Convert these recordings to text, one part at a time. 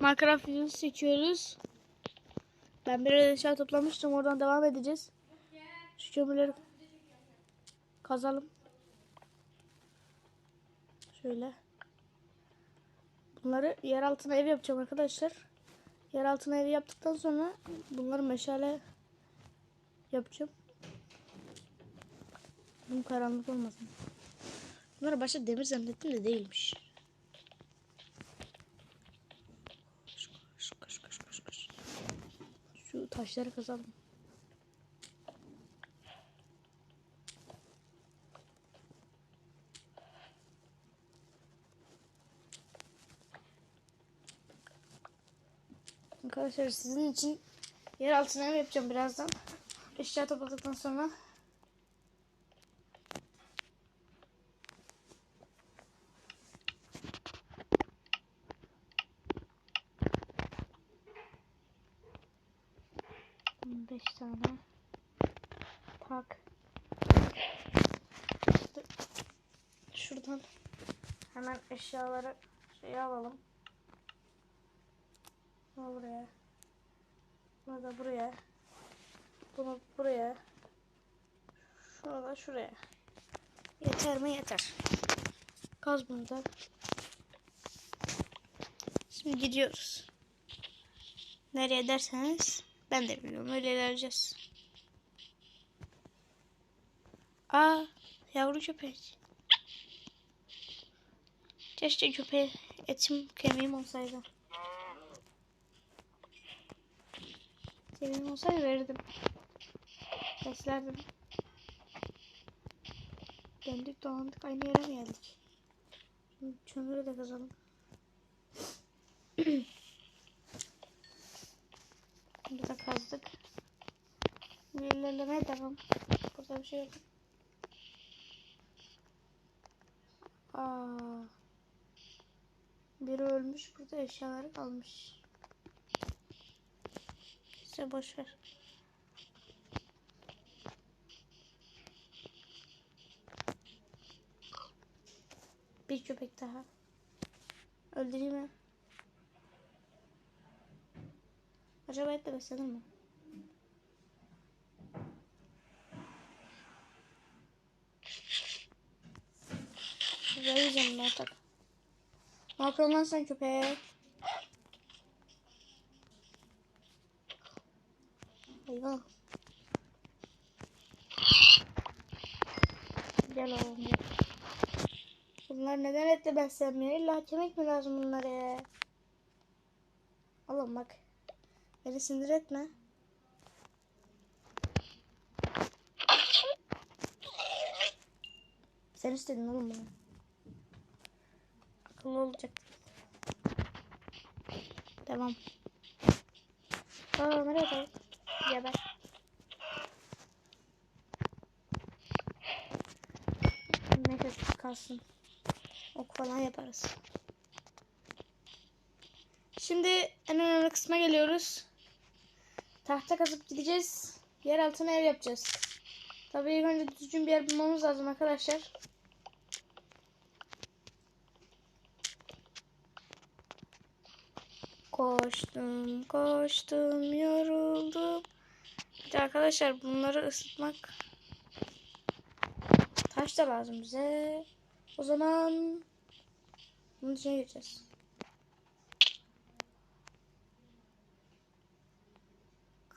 Minecraft videosu çekiyoruz. Ben bir eşya toplamıştım. Oradan devam edeceğiz. Şu kömürleri kazalım. Şöyle. Bunları yer altına ev yapacağım arkadaşlar. Yer altına ev yaptıktan sonra bunları meşale yapacağım. Bunun karanlık olmasın. Bunları başta demir zannettim de değilmiş. Koş, koş, koş, koş, koş. Şu taşları kazalım. Arkadaşlar sizin için yer altına ev yapacağım birazdan. Eşya topladıktan sonra. Beş tane. Tak. Şuradan hemen eşyaları şey alalım. Bunu buraya. Bunu da buraya. Bunu buraya. Şunu da şuraya. Yeter mi? Yeter. Kaz bunu da. Şimdi gidiyoruz. Nereye derseniz ben de bilmiyorum. Öyle ilerleyeceğiz. Aa yavru köpek. Keşke köpeğe etim kemiğim olsaydı. Kemiğim olsaydı verirdim. Beslerdim. Döndük dolandık aynı yere mi geldik? Şimdi kömürü de kazalım. Burada kazdık. İlerlemeye devam. Burada bir şey yok. Aa. Biri ölmüş. Burada eşyaları kalmış. İşte boş ver. Bir köpek daha. Öldüreyim mi? Acaba et de beslenir mi? Güzel yiyeceğim ben artık. Ne yapıyorsun lan sen köpek? Hayvan. Gel oğlum. Bunlar neden etle beslenmiyor? İlla kemik mi lazım bunlara? Oğlum bak. Beni sinir etme. Sen istedin oğlum bunu. Akıllı olacak. Tamam. Aa nereye koy? Geber. Nefes kalsın. Ok falan yaparız. Şimdi en önemli kısma geliyoruz. Tahta kazıp gideceğiz. Yer altına ev yapacağız. Tabii ilk önce düzgün bir yer bulmamız lazım arkadaşlar. Koştum, koştum, yoruldum. Bir de arkadaşlar bunları ısıtmak taş da lazım bize. O zaman bunun içine gireceğiz.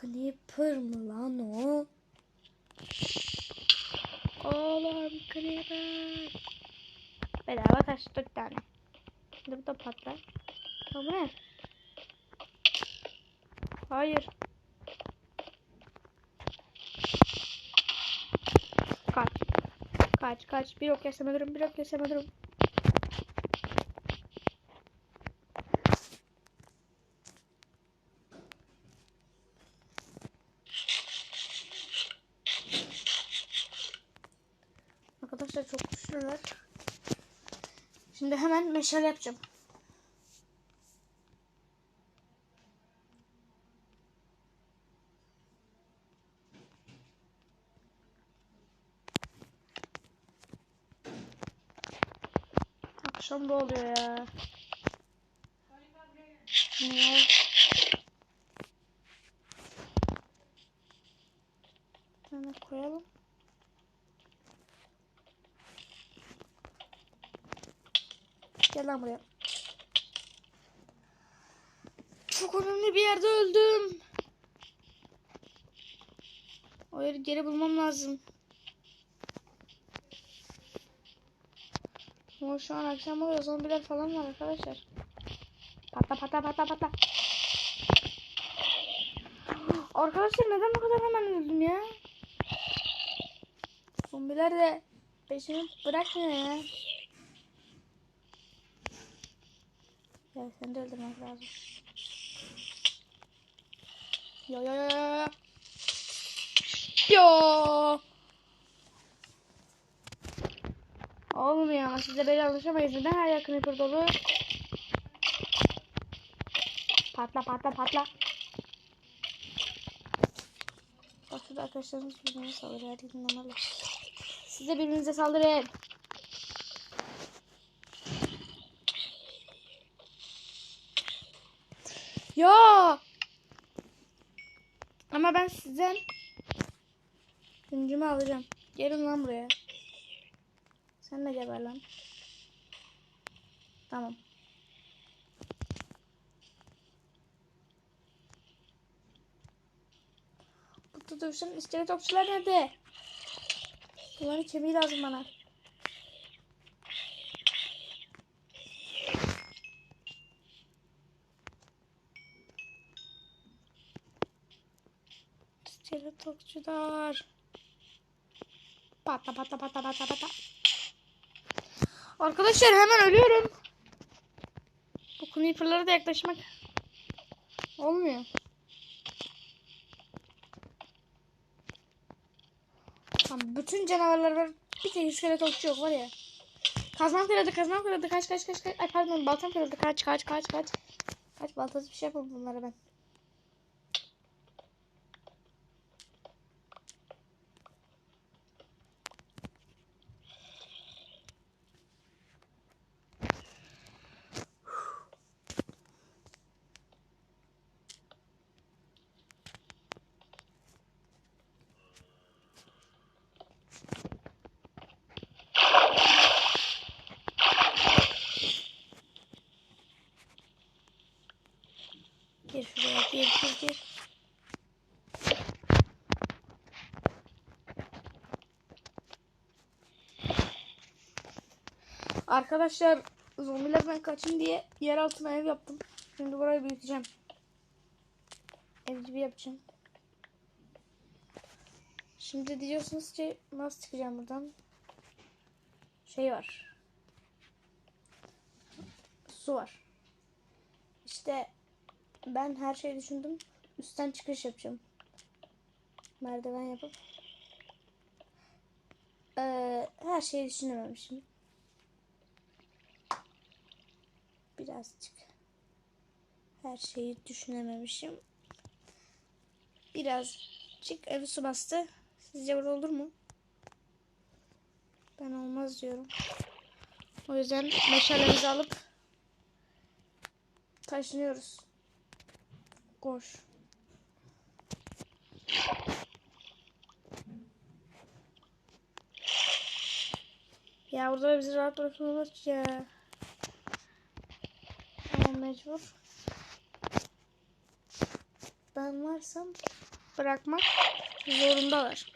Clipper mı lan o? Oğlum Clipper. Bedava taş dört tane. Şimdi bu da patlar. Ne? Hayır. Kaç. Kaç kaç. Bir ok yesem ölürüm. Bir ok yesem ölürüm. Arkadaşlar çok güçlüler. Şimdi hemen meşale yapacağım. Akşam da oluyor ya. Şunu Şöyle koyalım. Gel lan buraya. Çok önemli bir yerde öldüm. O yeri geri bulmam lazım. Ama şu an akşam oluyor. Zombiler falan var arkadaşlar. Patla patla patla patla. Arkadaşlar neden bu kadar hemen öldüm ya? Zombiler de peşimi bırakmıyor ya. Ya sen de öldürmek lazım. Yo yo yo yo. Yo. Olmuyor ama size böyle alışamayız. Neden her yakın yapır dolu? Patla patla patla. Bak şurada arkadaşlarımız birbirine saldırıyor. Gidin onlarla. Siz de birbirinize saldırın. Ya. Ama ben sizden güncümü alacağım. Gelin lan buraya. Sen de geber lan. Tamam. Burada dursun iskelet okçular nerede? Bunların kemiği lazım bana. İskelet okçular. Patla patla patla patla patla. Arkadaşlar hemen ölüyorum. Bu creeper'lara da yaklaşmak olmuyor. Tamam, bütün canavarlar var. Bir tek iskelet okçu yok var ya. Kazmam kırıldı, kazmam kırıldı. Kaç kaç kaç kaç. Ay pardon, baltam kırıldı. Kaç kaç kaç kaç. Kaç baltası bir şey yapalım bunlara ben. Gir şuraya, gir gir gir. Arkadaşlar zombilerden kaçın diye yer altına ev yaptım. Şimdi burayı büyüteceğim. Ev gibi yapacağım. Şimdi diyorsunuz ki nasıl çıkacağım buradan? Şey var. Su var. İşte ben her şeyi düşündüm. Üstten çıkış yapacağım. Merdiven yapıp. Ee, her şeyi düşünememişim. Birazcık. Her şeyi düşünememişim. Birazcık evi su bastı. Sizce böyle olur mu? Ben olmaz diyorum. O yüzden meşalemizi alıp taşınıyoruz. Koş. Ya burada da bizi rahat bırakmıyorlar ki ya. Ama mecbur. Ben varsam bırakmak zorundalar.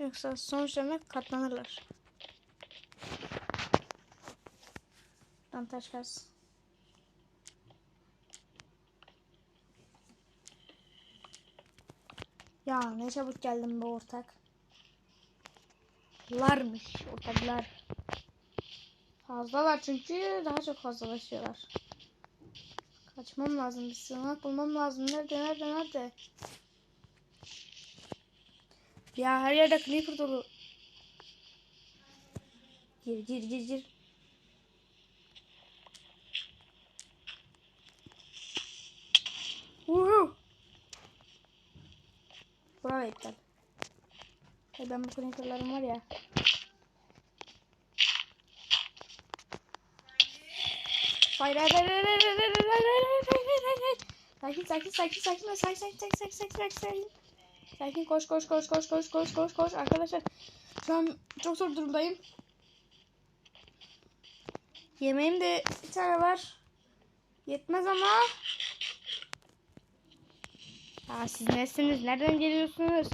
Yoksa sonuçlarına katlanırlar. Lan taş kaz. Ya ne çabuk geldim bu ortak. Larmış ortaklar. Fazlalar çünkü daha çok fazlalaşıyorlar. Kaçmam lazım. Bir sığınak bulmam lazım. Nerede nerede nerede? Ya her yerde creeper dolu. Gir gir gir gir. İptal. Hey ben bu connectorlarım var ya. Hayır hayır hayır hayır hayır hayır hayır hayır hayır hayır hayır Sakin sakin sakin sakin sakin sakin sakin sakin sakin sakin sakin Sakin koş koş koş koş koş koş koş koş arkadaşlar şu an çok zor durumdayım. Yemeğim de bir tane var. Yetmez ama. Aa, siz nesiniz? Nereden geliyorsunuz?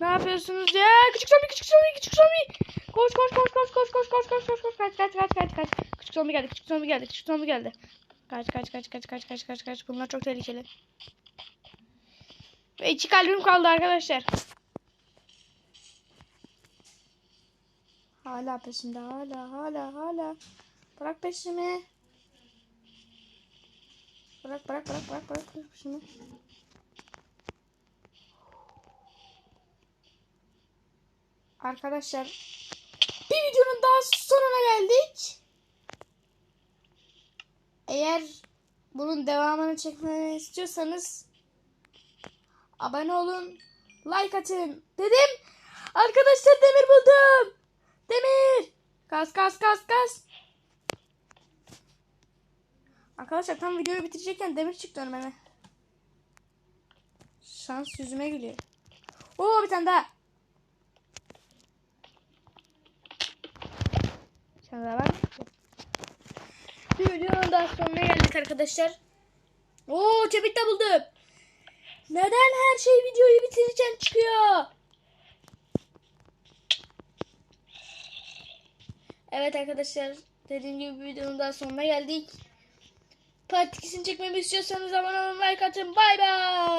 Ne yapıyorsunuz ya? Küçük zombi, küçük zombi, küçük zombi. Koş koş koş koş koş koş koş koş koş koş kaç kaç kaç kaç kaç. Küçük zombi geldi, küçük zombi geldi, küçük zombi geldi. Kaç kaç kaç kaç kaç kaç kaç kaç. Bunlar çok tehlikeli. Ve iki kalbim kaldı arkadaşlar. Hala peşimde hala hala hala. Bırak peşimi. Bırak bırak bırak bırak bırak peşimi. Arkadaşlar bir videonun daha sonuna geldik. Eğer bunun devamını çekmemi istiyorsanız abone olun, like atın. Dedim. Arkadaşlar demir buldum. Demir. Kas kas kas kas. Arkadaşlar tam videoyu bitirecekken demir çıktı önüme. Şans yüzüme gülüyor. Oo bir tane daha. Tane daha var. Bir videonun daha sonuna geldik arkadaşlar. Oo çepit de buldum. Neden her şey videoyu bitirirken çıkıyor? Evet arkadaşlar dediğim gibi videonun daha sonuna geldik. Part 2'sini çekmemi istiyorsanız abone olun like atın. Bay bay.